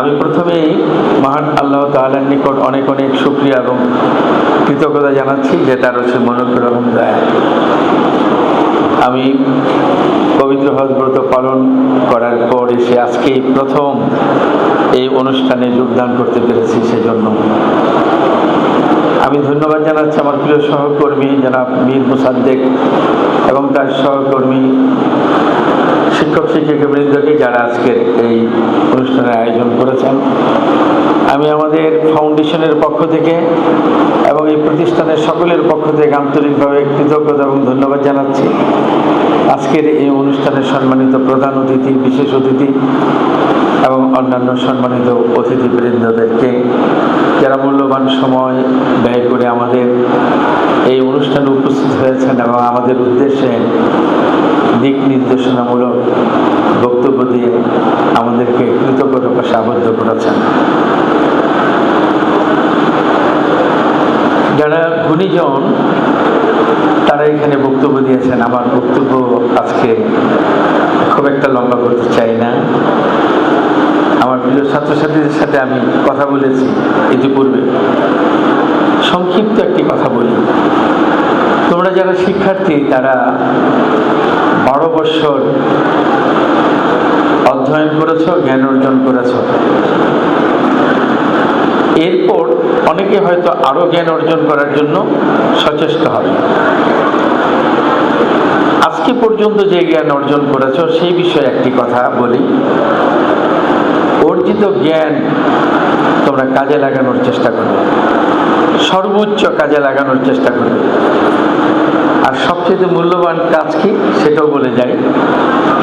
আমি প্রথমেই মহান আল্লাহ তাআলার নিকট অনেক অনেক সুক্রিয়া এবং কৃতজ্ঞতা জানাচ্ছি যে তার সে মনোগ্রহণ দেয়। আমি পবিত্র হজ ব্রত পালন করার পর এসে আজকে প্রথম এই অনুষ্ঠানে যোগদান করতে পেরেছি সেজন্য। আমি ধন্যবাদ জানাচ্ছি আমার প্রিয় সহকর্মী জনাব মীর মুসাদ্দেক এবং তার সহকর্মী শিক্ষক শিক্ষিকা বৃন্দকে যারা আজকের এই অনুষ্ঠানের আয়োজন করেছেন, আমি আমাদের ফাউন্ডেশনের পক্ষ থেকে এবং এই প্রতিষ্ঠানের সকলের পক্ষ থেকে আন্তরিকভাবে কৃতজ্ঞতা এবং ধন্যবাদ জানাচ্ছি। আজকের এই অনুষ্ঠানের সম্মানিত প্রধান অতিথি, বিশেষ অতিথি এবং অন্যান্য সম্মানিত অতিথিবৃন্দদেরকে যারা মূল্যবান সময় ব্যয় করে আমাদের এই অনুষ্ঠানে উপস্থিত হয়েছেন এবং আমাদের উদ্দেশ্যে দিক নির্দেশনামূলক বক্তব্য দিয়ে আমাদেরকে কৃতজ্ঞতা পাশে আবদ্ধ করেছেন। যারা গুণীজন, তারা এখানে বক্তব্য দিয়েছেন। আমার বক্তব্য আজকে খুব একটা লম্বা করতে চাই না। আমার প্রিয় ছাত্রছাত্রীদের সাথে আমি কথা বলেছি ইতিপূর্বে সংক্ষিপ্ত একটি কথা বলি তোমরা যারা শিক্ষার্থী, তারা বারো বছর অধ্যয়ন করেছ, জ্ঞান অর্জন করেছ। এরপর অনেকে হয়তো আরও জ্ঞান অর্জন করার জন্য সচেষ্ট হবে। আজকে পর্যন্ত যে জ্ঞান অর্জন করেছ, সেই বিষয়ে একটি কথা বলি। অর্জিত জ্ঞান তোমরা কাজে লাগানোর চেষ্টা করবে সর্বোচ্চ কাজে লাগানোর চেষ্টা করবে আর সবচেয়ে মূল্যবান কাজ কি? সেটাও বলে যাই।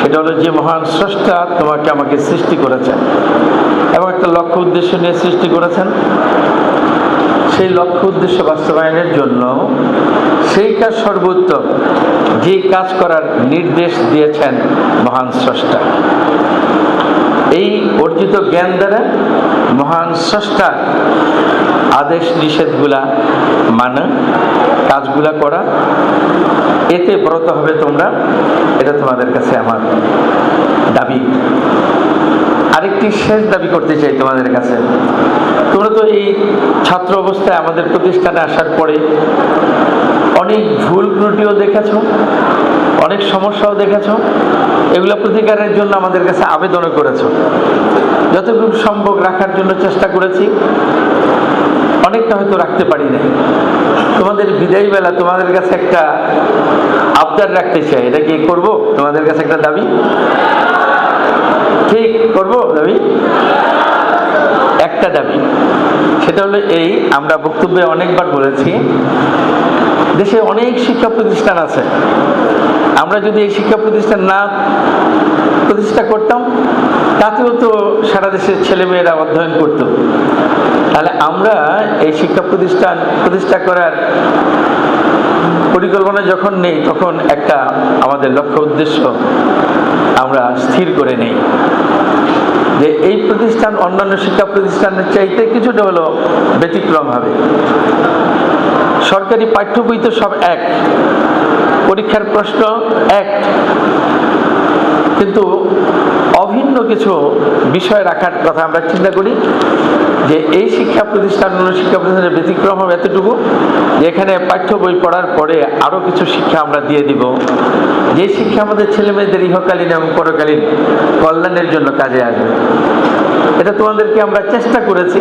সেটা হলো যে মহান স্রষ্টা তোমাকে আমাকে সৃষ্টি করেছেন এবং একটা লক্ষ্য উদ্দেশ্য নিয়ে সৃষ্টি করেছেন। সেই লক্ষ্য উদ্দেশ্য বাস্তবায়নের জন্য সেই কাজ সর্বোত্তম, যে কাজ করার নির্দেশ দিয়েছেন মহান স্রষ্টা। এই অর্জিত জ্ঞান দ্বারা মহান স্রষ্টার আদেশ নিষেধগুলা মানা কাজগুলা করা, এতে ব্রত হবে তোমরা, এটা তোমাদের কাছে আমার দাবি। আরেকটি শেষ দাবি করতে চাই তোমাদের কাছে। তোমরা তো এই ছাত্র অবস্থায় আমাদের প্রতিষ্ঠানে আসার পরে অনেক ভুল ত্রুটিও দেখেছ, অনেক সমস্যাও দেখেছ এগুলো প্রতিকারের জন্য আমাদের কাছে আবেদনও করেছ। যতটুকু সম্ভব রাখার জন্য চেষ্টা করেছি। অনেকটা হয়তো রাখতে পারি না তোমাদের বিদায় বেলা তোমাদের কাছে একটা আবদার রাখতে চাই। এটা কি করব? তোমাদের কাছে একটা দাবি? ঠিক করব দাবি? একটা দাবি। সেটা হলো এই, আমরা বক্তব্যে অনেকবার বলেছি, দেশে অনেক শিক্ষা প্রতিষ্ঠান আছে। আমরা যদি এই শিক্ষা প্রতিষ্ঠান না প্রতিষ্ঠা করতাম তাতেও তো সারা দেশের ছেলেমেয়েরা অধ্যয়ন করত। তাহলে আমরা এই শিক্ষা প্রতিষ্ঠান প্রতিষ্ঠা করার পরিকল্পনা যখন নেই, তখন একটা আমাদের লক্ষ্য উদ্দেশ্য আমরা স্থির করে নেই। যে এই প্রতিষ্ঠান অন্যান্য শিক্ষা প্রতিষ্ঠানের চাইতে কিছুটা হলো ব্যতিক্রম হবে। সরকারি পাঠ্য বই তো সব এক। পরীক্ষার প্রশ্ন এক। কিন্তু অভিন্ন কিছু বিষয় রাখার কথা আমরা চিন্তা করি যে এই শিক্ষা প্রতিষ্ঠান, অন্য শিক্ষা প্রতিষ্ঠানের ব্যতিক্রম হবে এতটুকু যে এখানে পাঠ্য বই পড়ার পরে আরও কিছু শিক্ষা আমরা দিয়ে দিব। যে শিক্ষা আমাদের ছেলে মেয়েদের ইহকালীন এবং পরকালীন কল্যাণের জন্য কাজে আসবে। এটা তোমাদেরকে আমরা চেষ্টা করেছি।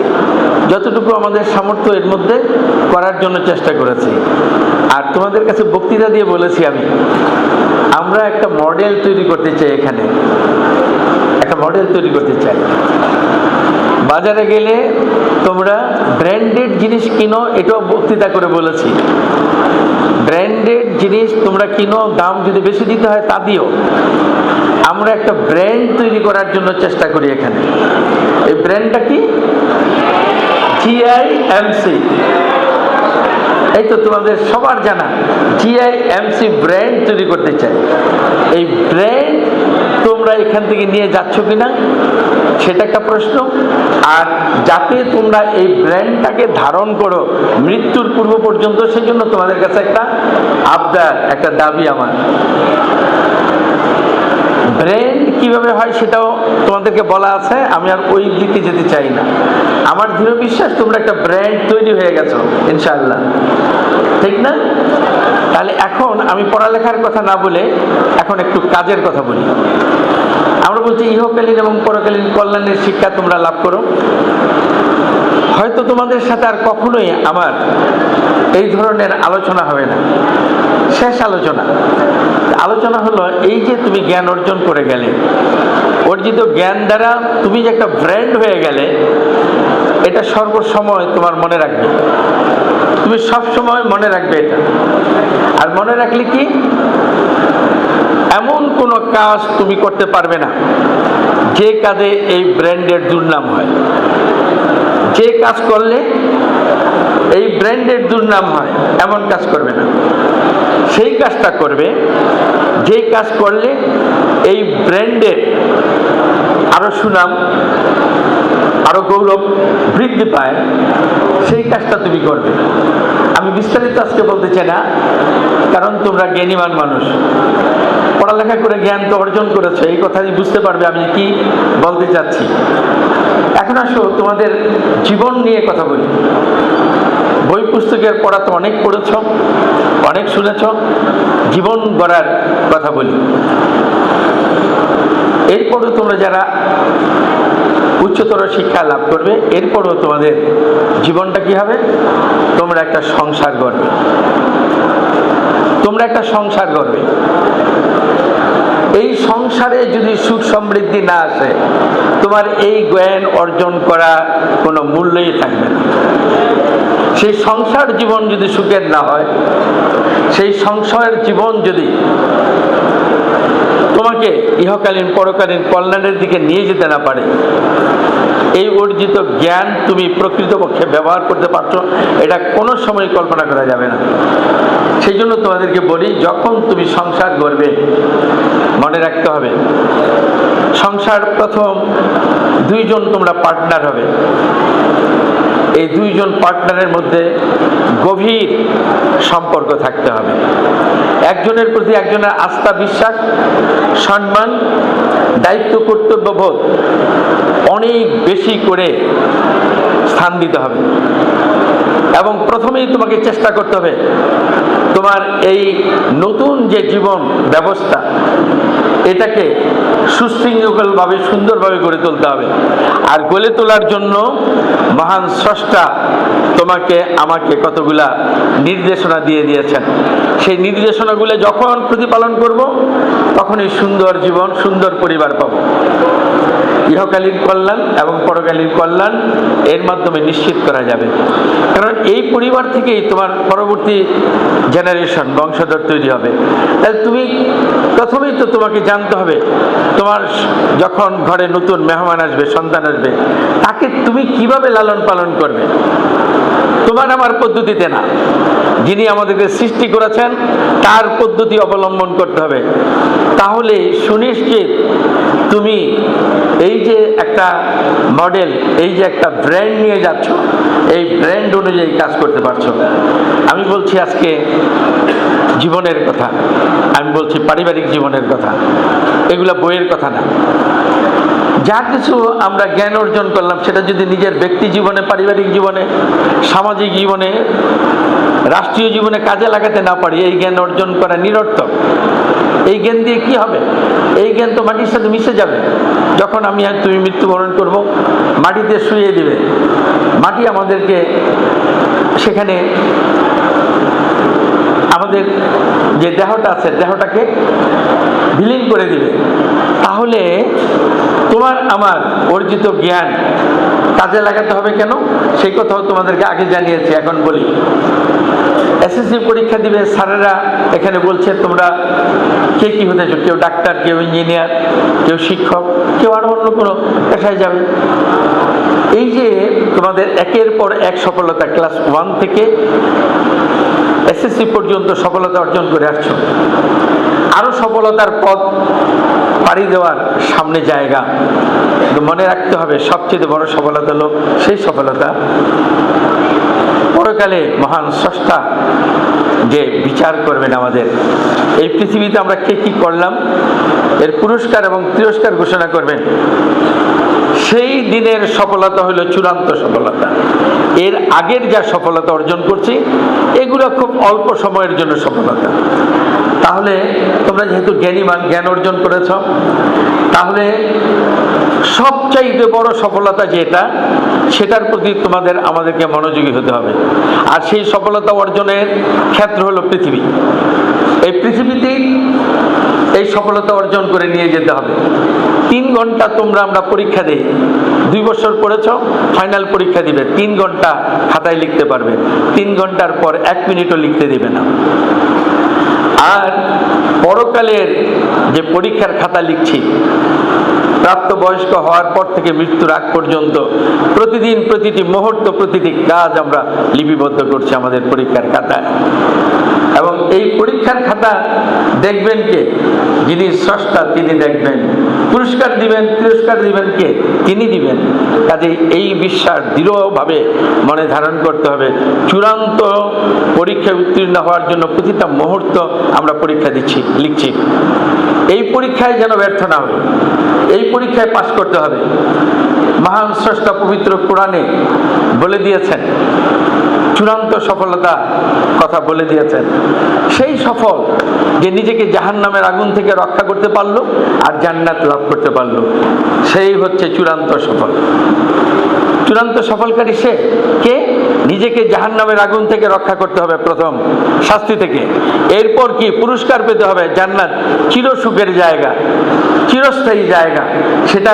যতটুকু আমাদের সামর্থ্য এর মধ্যে করার জন্য চেষ্টা করেছি। আর তোমাদের কাছে বক্তৃতা দিয়ে বলেছি আমি, আমরা একটা মডেল তৈরি করতে চাই এখানে। একটা মডেল তৈরি করতে চাই। বাজারে গেলে তোমরা ব্র্যান্ডেড জিনিস কিনো, এটাও বক্তৃতা করে বলেছি। ব্র্যান্ডেড জিনিস তোমরা কিনো, দাম যদি বেশি দিতে হয় তা দিও। আমরা একটা ব্র্যান্ড তৈরি করার জন্য চেষ্টা করি এখানে। এই ব্র্যান্ডটা কি? জিআইএমসি এই তো তোমাদের সবার জানা জিআইএমসি ব্র্যান্ড তৈরি করতে চাই এই ব্র্যান্ড তোমরা এখান থেকে নিয়ে যাচ্ছ কিনা, সেটা একটা প্রশ্ন। আর যাতে তোমরা এই ব্র্যান্ডটাকে ধারণ করো, মৃত্যুর পূর্ব পর্যন্ত সেই জন্য তোমাদের কাছে একটা আবদার, একটা দাবি আমার। ব্র্যান্ড কীভাবে হয় সেটাও তোমাদেরকে বলা আছে, আমি আর ওই দিকে যেতে চাই না। আমার দৃঢ় বিশ্বাস, তোমরা একটা ব্র্যান্ড তৈরি হয়ে গেছো, ইনশাআল্লাহ। ঠিক না? তাহলে এখন আমি পড়ালেখার কথা না বলে এখন একটু কাজের কথা বলি। আমরা বলছি ইহকালীন এবং পরকালীন কল্যাণের শিক্ষা তোমরা লাভ করো। হয়তো তোমাদের সাথে আর কখনোই আমার এই ধরনের আলোচনা হবে না। শেষ আলোচনা। আলোচনা হলো এই যে তুমি জ্ঞান অর্জন করে গেলে, অর্জিত জ্ঞান দ্বারা তুমি যে একটা ব্র্যান্ড হয়ে গেলে, এটা সর্বসময় তোমার মনে রাখবে। তুমি সব সময় মনে রাখবে এটা। আর মনে রাখলে কি? এমন কোনো কাজ তুমি করতে পারবে না, যে কাজে এই ব্র্যান্ডের দুর্নাম হয়। যে কাজ করলে এই ব্র্যান্ডের দুর্নাম হয়, এমন কাজ করবে না। সেই কাজটা করবে যেই কাজ করলে এই ব্র্যান্ডের আরও সুনাম, আরও গৌরব বৃদ্ধি পায়, সেই কাজটা তুমি করবে। আমি বিস্তারিত আজকে বলতে চাই না, কারণ তোমরা জ্ঞানীমান মানুষ। পড়ালেখা করে জ্ঞান তো অর্জন করেছ, এই কথাই বুঝতে পারবে আমি কি বলতে চাচ্ছি। এখন আসো, তোমাদের জীবন নিয়ে কথা বলি। বই পুস্তকের পড়া তো অনেক পড়েছ, অনেক শুনেছ, জীবন গড়ার কথা বলি। এরপরও তোমরা যারা উচ্চতর শিক্ষা লাভ করবে, এরপরও তোমাদের জীবনটা কি হবে? তোমরা একটা সংসার গড়বে। তোমরা একটা সংসার গড়বে। এই সংসারে যদি সুখ সমৃদ্ধি না আসে, তোমার এই জ্ঞান অর্জন করা কোনো মূল্যই থাকবে না। সেই সংসার জীবন যদি সুখের না হয়, সেই সংসারের জীবন যদি তোমাকে ইহকালীন, পরকালীন কল্যাণের দিকে নিয়ে যেতে না পারে, এই অর্জিত জ্ঞান তুমি প্রকৃতপক্ষে ব্যবহার করতে পারছ এটা কোনো সময় কল্পনা করা যাবে না। সেই জন্য তোমাদেরকে বলি, যখন তুমি সংসার গড়বে, মনে রাখতে হবে, সংসার প্রথম দুইজন তোমরা পার্টনার হবে। এই দুইজন পার্টনারের মধ্যে গভীর সম্পর্ক থাকতে হবে। একজনের প্রতি একজনের আস্থা, বিশ্বাস, সম্মান, দায়িত্ব কর্তব্যবোধ অনেক বেশি করে স্থান দিতে হবে। এবং প্রথমেই তোমাকে চেষ্টা করতে হবে, তোমার এই নতুন যে জীবন ব্যবস্থা, এটাকে সুশৃঙ্খলভাবে, সুন্দরভাবে গড়ে তুলতে হবে। আর গড়ে তোলার জন্য মহান স্রষ্টা তোমাকে, আমাকে কতগুলা নির্দেশনা দিয়ে দিয়েছেন। সেই নির্দেশনাগুলো যখন প্রতিপালন করব, তখনই সুন্দর জীবন, সুন্দর পরিবার পাবো। ইহকালীন কল্যাণ এবং পরকালীন কল্যাণ এর মাধ্যমে নিশ্চিত করা যাবে। কারণ এই পরিবার থেকেই তোমার পরবর্তী জেনারেশন বংশধর তৈরি হবে। তাহলে তুমি প্রথমেই তো তোমাকে জানতে হবে, তোমার যখন ঘরে নতুন মেহমান আসবে, সন্তান আসবে, তাকে তুমি কীভাবে লালন পালন করবে? তোমার আমার পদ্ধতিতে না। যিনি আমাদেরকে সৃষ্টি করেছেন, তার পদ্ধতি অবলম্বন করতে হবে। তাহলে সুনিশ্চিত তুমি এই যে একটা মডেল এই যে একটা ব্র্যান্ড নিয়ে যাচ্ছ, এই ব্র্যান্ড অনুযায়ী কাজ করতে পারছ। আমি বলছি আজকে জীবনের কথা, আমি বলছি পারিবারিক জীবনের কথা, এগুলা বইয়ের কথা না। যা কিছু আমরা জ্ঞান অর্জন করলাম, সেটা যদি নিজের ব্যক্তি জীবনে, পারিবারিক জীবনে, সামাজিক জীবনে রাষ্ট্রীয় জীবনে কাজে লাগাতে না পারি, এই জ্ঞান অর্জন করা নিরর্থক। এই জ্ঞান দিয়ে কি হবে? এই জ্ঞান তো মাটির সাথে মিশে যাবে। যখন আমি আর তুমি মৃত্যুবরণ করব, মাটিতে শুয়ে দিবে। মাটি আমাদেরকে সেখানে আমাদের যে দেহটা আছে, দেহটাকে বিলীন করে দিবে। তাহলে তোমার আমার অর্জিত জ্ঞান কাজে লাগাতে হবে কেন? সেই কথাও তোমাদেরকে আগে জানিয়েছি, এখন বলি। এসএসসি পরীক্ষা দিবে, স্যারেরা এখানে বলছে, তোমরা কে কি হতে কেউ ডাক্তার, কেউ ইঞ্জিনিয়ার, কেউ শিক্ষক, কেউ আরও অন্য কোনো পেশায় যাবে? এই যে তোমাদের একের পর এক সফলতা ক্লাস ওয়ান থেকে এসএসসি পর্যন্ত সফলতা অর্জন করে আসছো। আরও সফলতার পথ পাড়ি দেওয়ার সামনে জায়গা। মনে রাখতে হবে, সবচেয়ে বড় সফলতা হলো সেই সফলতা। পরকালে মহান স্রষ্টা যে বিচার করবেন আমাদের, এই পৃথিবীতে আমরা কে কি করলাম, এর পুরস্কার এবং তিরস্কার ঘোষণা করবেন। সেই দিনের সফলতা হলো চূড়ান্ত সফলতা। এর আগের যা সফলতা অর্জন করছি, এগুলো খুব অল্প সময়ের জন্য সফলতা। তাহলে তোমরা যেহেতু জ্ঞানীমান জ্ঞান অর্জন করেছ, তাহলে সবচাইতে বড় সফলতা যেটা, সেটার প্রতি তোমাদের আমাদেরকে মনোযোগী হতে হবে। আর সেই সফলতা অর্জনের ক্ষেত্র হলো পৃথিবী। এই পৃথিবীতেই এই সফলতা অর্জন করে নিয়ে যেতে হবে। তিন ঘণ্টা তোমরা আমরা পরীক্ষা দিই। দুই বছর পড়েছ, ফাইনাল পরীক্ষা দিবে। তিন ঘণ্টা খাতায় লিখতে পারবে। তিন ঘণ্টার পর এক মিনিটও লিখতে দেবে না। আর পরকালের যে পরীক্ষার খাতা লিখছি, প্রাপ্তবয়স্ক হওয়ার পর থেকে মৃত্যুর আগ পর্যন্ত প্রতিদিন প্রতিটি মুহূর্ত, প্রতিটি কাজ আমরা লিপিবদ্ধ করছি আমাদের পরীক্ষার খাতায়। এই পরীক্ষার খাতা দেখবেন কে? যিনি স্রষ্টা, তিনি দেখবেন। পুরস্কার দিবেন পুরস্কার দিবেন কে? তিনি দিবেন। কাজে এই বিশ্বাস দৃঢ়ভাবে মনে ধারণ করতে হবে। চূড়ান্ত পরীক্ষায় উত্তীর্ণ হওয়ার জন্য প্রতিটা মুহূর্ত আমরা পরীক্ষা দিচ্ছি, লিখছি। এই পরীক্ষায় যেন ব্যর্থ না হয় এই পরীক্ষায় পাশ করতে হবে। মহান স্রষ্টা পবিত্র কোরআনে বলে দিয়েছেন চূড়ান্ত সফলতা কথা বলে দিয়েছেন। সেই সফল যে নিজেকে জাহান নামের আগুন থেকে রক্ষা করতে পারল আর জান্নাত লাভ করতে পারল, সেই হচ্ছে চূড়ান্ত সফল। চূড়ান্ত সফলকারী সে কে? নিজেকে জাহান নামের আগুন থেকে রক্ষা করতে হবে প্রথম শাস্তি থেকে। এরপর কি? পুরস্কার পেতে হবে জান্নাত। চিরসুখের জায়গা, চিরস্থায়ী জায়গা। সেটা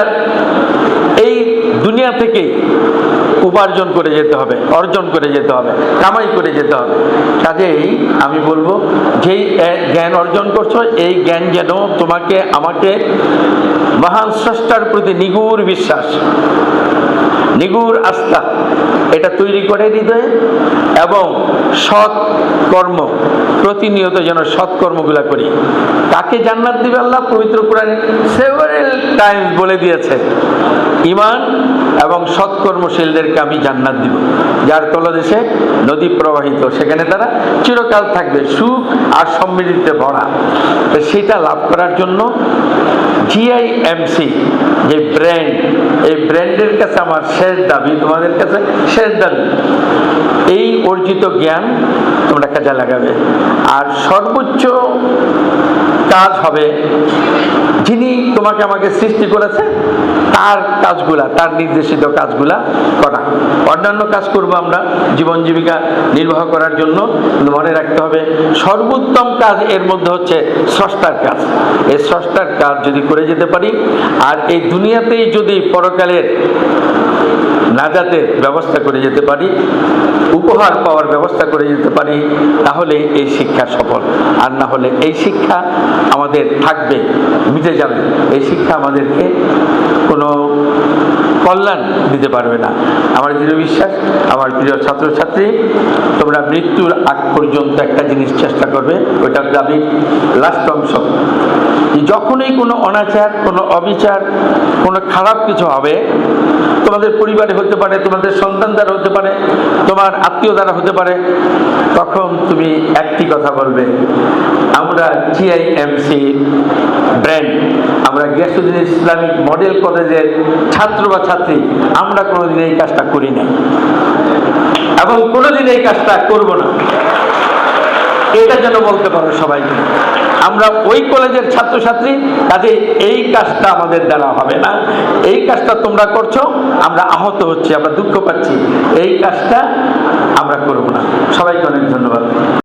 এই দুনিয়া থেকে উপার্জন করে যেতে হবে, অর্জন করে যেতে হবে, কামাই করে যেতে হবে। কাজেই আমি বলব, যেই জ্ঞান অর্জন করছ, এই জ্ঞান যেন তোমাকে, আমাকে মহান স্রষ্টার প্রতি নিগুর বিশ্বাস, নিগুর আস্থা, এটা তৈরি করে হৃদয়ে এবং সৎ কর্ম, প্রতিনিয়ত যেন সৎ কর্মগুলা করি। তাকে জান্নাত দিবে আল্লাহ, পবিত্র কোরআনে সেভারেল টাইমস বলে দিয়েছে। ইমান এবং সৎকর্মশীলদেরকে আমি জান্নাত দিব। যার তলদেশে নদী প্রবাহিত, সেখানে তারা চিরকাল থাকবে, সুখ আর সমৃদ্ধিতে ভরা। তো সেটা লাভ করার জন্য জিআইএমসি যে ব্র্যান্ড, এই ব্র্যান্ডের কাছে আমার শেষ দাবি, তোমাদের কাছে শেষ দাবি, এই অর্জিত জ্ঞান তোমরা কাজে লাগাবে। আর সর্বোচ্চ কাজ হবে, যিনি তোমাকে আমাকে সৃষ্টি করেছে তার কাজগুলা, তার নির্দেশিত কাজগুলা করা। অন্যান্য কাজ করব আমরা জীবন জীবিকা নির্বাহ করার জন্য। মনে রাখতে হবে, সর্বোত্তম কাজ এর মধ্যে হচ্ছে স্রষ্টার কাজ। এই স্রষ্টার কাজ যদি করে যেতে পারি, আর এই দুনিয়াতেই যদি পরকালের নাজাতের ব্যবস্থা করে যেতে পারি, উপহার পাওয়ার ব্যবস্থা করে যেতে পারি, তাহলে এই শিক্ষা সফল। আর না হলে এই শিক্ষা আমাদের থাকবে, মিটে যাবে। এই শিক্ষা আমাদেরকে কোনো কল্যাণ দিতে পারবে না। আমার দৃঢ় বিশ্বাস, আমার প্রিয় ছাত্রছাত্রী, তোমরা মৃত্যুর আগ পর্যন্ত একটা জিনিস চেষ্টা করবে, ওইটার দাবি লাস্ট অংশ। যখনই কোনো অনাচার, কোনো অবিচার, কোনো খারাপ কিছু হবে, তোমাদের পরিবারে হতে পারে, তোমাদের সন্তান দ্বারা হতে পারে, তোমার আত্মীয় দ্বারা হতে পারে, তখন তুমি একটি কথা বলবে, আমরা জিআইএমসি ব্র্যান্ড আমরা গিয়াসুদ্দিন ইসলামিক মডেল কলেজের ছাত্র বা ছাত্রী, আমরা কোনোদিন এই কাজটা করি না এবং কোনোদিন এই কাজটা করব না। এটা যেন বলতে পারো সবাইকে। আমরা ওই কলেজের ছাত্রছাত্রী কাজে এই কাজটা আমাদের দেওয়া হবে না। এই কাজটা তোমরা করছ, আমরা আহত হচ্ছি, আমরা দুঃখ পাচ্ছি। এই কাজটা আমরা করব না। সবাইকে অনেক ধন্যবাদ।